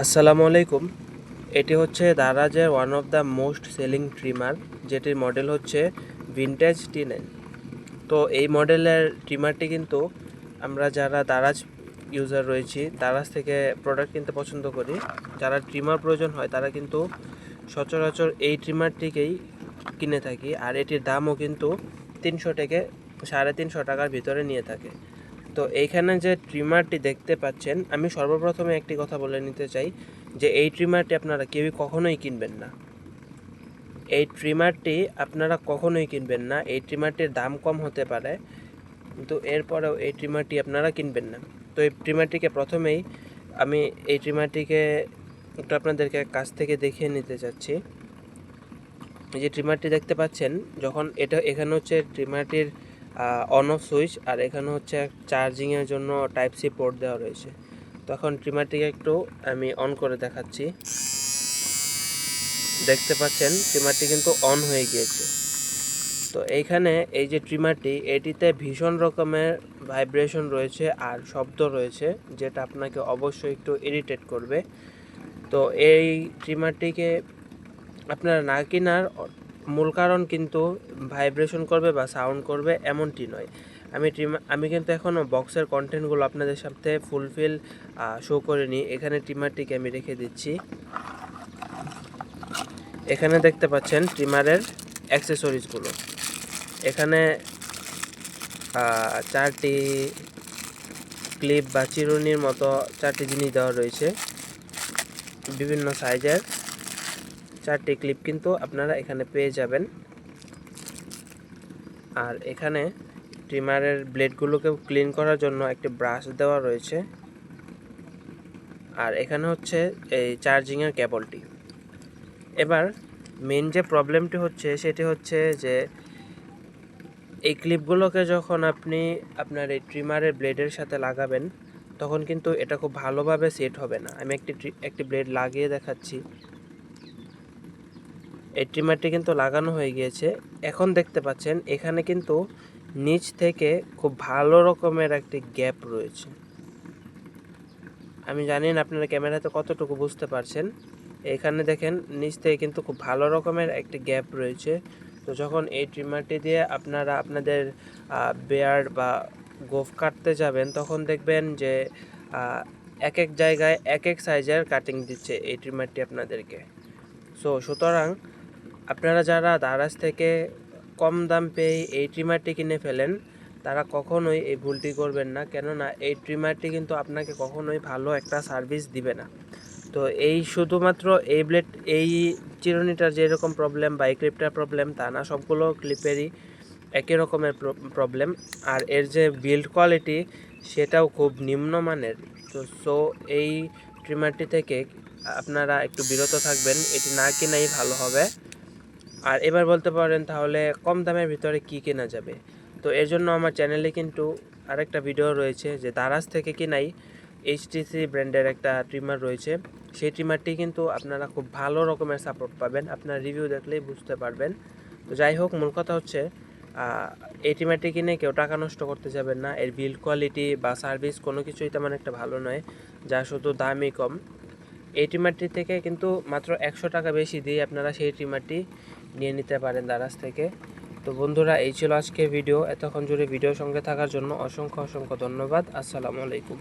আসসালামু আলাইকুম। এটি হচ্ছে দারাজের one of the most selling trimmer যেটির মডেল হচ্ছে ভিনটেজ টি তো এই মডেলের ট্রিমারটি কিন্তু আমরা যারা দারাজ ইউজার রয়েছি, দারাজ থেকে প্রোডাক্ট কিনতে পছন্দ করি, যারা ট্রিমার প্রয়োজন হয়, তারা কিন্তু সচরাচর এই ট্রিমারটিকেই কিনে থাকি। আর এটির দামও কিন্তু তিনশো থেকে সাড়ে তিনশো টাকার ভিতরে নিয়ে থাকে। তো এইখানে যে ট্রিমারটি দেখতে পাচ্ছেন, আমি সর্বপ্রথমে একটি কথা বলে নিতে চাই যে এই ট্রিমারটি আপনারা কেউই কখনোই কিনবেন না। এই ট্রিমারটি আপনারা কখনোই কিনবেন না। এই ট্রিমারটির দাম কম হতে পারে, কিন্তু এরপরেও এই ট্রিমারটি আপনারা কিনবেন না। তো এই ট্রিমারটিকে প্রথমেই আমি এই ট্রিমারটিকে একটু আপনাদেরকে কাছ থেকে দেখিয়ে নিতে চাচ্ছি। এই যে ট্রিমারটি দেখতে পাচ্ছেন, যখন এটা এখানে হচ্ছে ট্রিমারটির অন অফ সুইচ আর এখানে হচ্ছে চার্জিংয়ের জন্য টাইপ সি পোর্ট দেওয়া রয়েছে। তখন ট্রিমারটিকে একটু আমি অন করে দেখাচ্ছি। দেখতে পাচ্ছেন ট্রিমারটি কিন্তু অন হয়ে গিয়েছে। তো এইখানে এই যে ট্রিমারটি এটিতে ভীষণ রকমের ভাইব্রেশন রয়েছে আর শব্দ রয়েছে, যেটা আপনাকে অবশ্যই একটু ইরিটেট করবে। তো এই ট্রিমারটিকে আপনার না কেনার মূল কারণ কিন্তু ভাইব্রেশন করবে বা সাউন্ড করবে এমনটি নয়। আমি ট্রিমা আমি কিন্তু এখনও বক্সের কন্টেন্টগুলো আপনাদের সাথে ফুলফিল শো করিনি এখানে ট্রিমারটিকে আমি রেখে দিচ্ছি। এখানে দেখতে পাচ্ছেন ট্রিমারের অ্যাক্সেসরিজগুলো এখানে চারটি ক্লিপ বা চিরুনির মতো চারটি জিনিস দেওয়া রয়েছে। বিভিন্ন সাইজের চারটি ক্লিপ কিন্তু আপনারা এখানে পেয়ে যাবেন। আর এখানে ট্রিমারের ব্লেডগুলোকে ক্লিন করার জন্য একটি ব্রাশ দেওয়া রয়েছে। আর এখানে হচ্ছে এই চার্জিংয়ের কেবলটি। এবার মেন যে প্রবলেমটি হচ্ছে, সেটি হচ্ছে যে এই ক্লিপগুলোকে যখন আপনি আপনার এই ট্রিমারের ব্লেডের সাথে লাগাবেন, তখন কিন্তু এটা খুব ভালোভাবে সেট হবে না। আমি একটি একটি ব্লেড লাগিয়ে দেখাচ্ছি। এই ট্রিমারটি কিন্তু লাগানো হয়ে গিয়েছে। এখন দেখতে পাচ্ছেন, এখানে কিন্তু নিচ থেকে খুব ভালো রকমের একটি গ্যাপ রয়েছে। আমি জানি না আপনারা ক্যামেরাতে কতটুকু বুঝতে পারছেন। এখানে দেখেন, নিচ থেকে কিন্তু খুব ভালো রকমের একটি গ্যাপ রয়েছে। তো যখন এই ট্রিমারটি দিয়ে আপনারা আপনাদের বেয়ার্ড বা গোফ কাটতে যাবেন, তখন দেখবেন যে এক এক জায়গায় এক এক সাইজের কাটিং দিচ্ছে এই ট্রিমারটি আপনাদেরকে। সো সুতরাং আপনারা যারা দারাজ থেকে কম দাম পেয়ে এই ট্রিমারটি কিনে ফেলেন, তারা কখনোই এই ভুলটি করবেন না। কেননা এই ট্রিমারটি কিন্তু আপনাকে কখনোই ভালো একটা সার্ভিস দিবে না। তো এই শুধুমাত্র এই ব্লেড এই চিরুনিটার যেরকম প্রবলেম বা এই ক্লিপটার প্রবলেম তা না, সবগুলো ক্লিপেরই একই রকমের প্রবলেম আর এর যে বিল্ড কোয়ালিটি সেটাও খুব নিম্নমানের তো সো এই ট্রিমারটি থেকে আপনারা একটু বিরত থাকবেন। এটি না কেনাই ভালো হবে। আর এবার বলতে পারেন তাহলে কম দামের ভিতরে কি কেনা যাবে? তো এর জন্য আমার চ্যানেলে কিন্তু আরেকটা ভিডিও রয়েছে যে দারাজ থেকে কিনাই এইচটিসি ব্র্যান্ডের একটা ট্রিমার রয়েছে। সেই ট্রিমারটি কিন্তু আপনারা খুব ভালো রকমের সাপোর্ট পাবেন। আপনার রিভিউ দেখলেই বুঝতে পারবেন। তো যাই হোক, মূল কথা হচ্ছে এই ট্রিমারটি কিনে কেউ টাকা নষ্ট করতে যাবেন না। এর বিল কোয়ালিটি বা সার্ভিস কোনো কিছুই তেমন একটা ভালো নয়, যা শুধু দামই কম। এই ট্রিমারটি থেকে কিন্তু মাত্র একশো টাকা বেশি দিয়ে আপনারা সেই ট্রিমারটি নিয়ে নিতে পারেন দারাজ থেকে। তো বন্ধুরা, এই ছিল আজকের ভিডিও। এতক্ষণ জুড়ে ভিডিও সঙ্গে থাকার জন্য অসংখ্য অসংখ্য ধন্যবাদ। আসসালামু আলাইকুম।